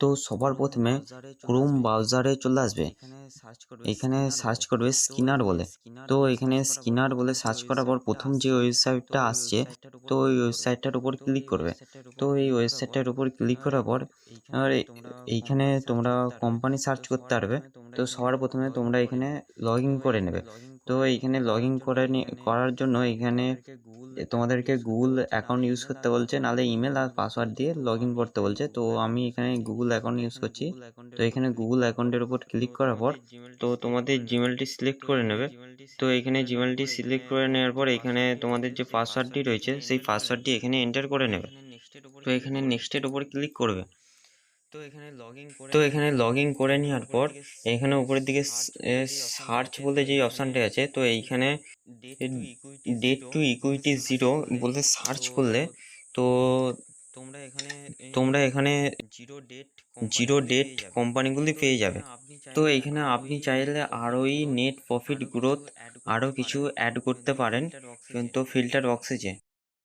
তো সবার প্রথমে ক্রোম ব্রাউজারে চলে আসবে। এখানে সার্চ করবে স্কিনার বলে। তো এখানে স্কিনার বলে সার্চ করার পর প্রথম যে ওয়েবসাইটটা আসছে তো ওই ওয়েবসাইটটার উপর ক্লিক করবে। তো এই ওয়েবসাইটটার উপর ক্লিক করার পর এইখানে তোমরা কোম্পানি সার্চ করতে পারবে। তো সবার প্রথমে তোমরা এখানে লগ ইন করে নেবে। তো এইখানে লগ ইন করে করার জন্য এখানে তোমাদেরকে গুগল অ্যাকাউন্ট ইউজ করতে বলছে, নাহলে ইমেল আর পাসওয়ার্ড দিয়ে লগ ইন করতে বলছে। তো আমি এখানে গুগল অ্যাকাউন্ট ইউজ করছি। তো এখানে গুগল অ্যাকাউন্টের উপর ক্লিক করার পর তো তোমাদের জিমেলটি সিলেক্ট করে নেবে। তো এখানে জিমেলটি সিলেক্ট করে নেওয়ার পর এখানে তোমাদের যে পাসওয়ার্ডটি রয়েছে, সেই পাসওয়ার্ডটি এখানে এন্টার করে নেবে। তো এখানে নেক্সটের উপর ক্লিক করবে। তো এখানে লগ ইন করে তো এখানে লগ ইন করে নেওয়ার পর এখানে উপরের দিকে সার্চ বলতে যে অপশানটা আছে তো এইখানে ডেট টু ইকুইটি জিরো বলতে সার্চ করলে তো তোমরা এখানে তোমরা এখানে জিরো ডেট জিরো ডেট কোম্পানিগুলি পেয়ে যাবে। তো এখানে আপনি চাইলে আরোই নেট প্রফিট গ্রোথ আরও কিছু অ্যাড করতে পারেন। কিন্তু ফিল্টার বক্সে যে।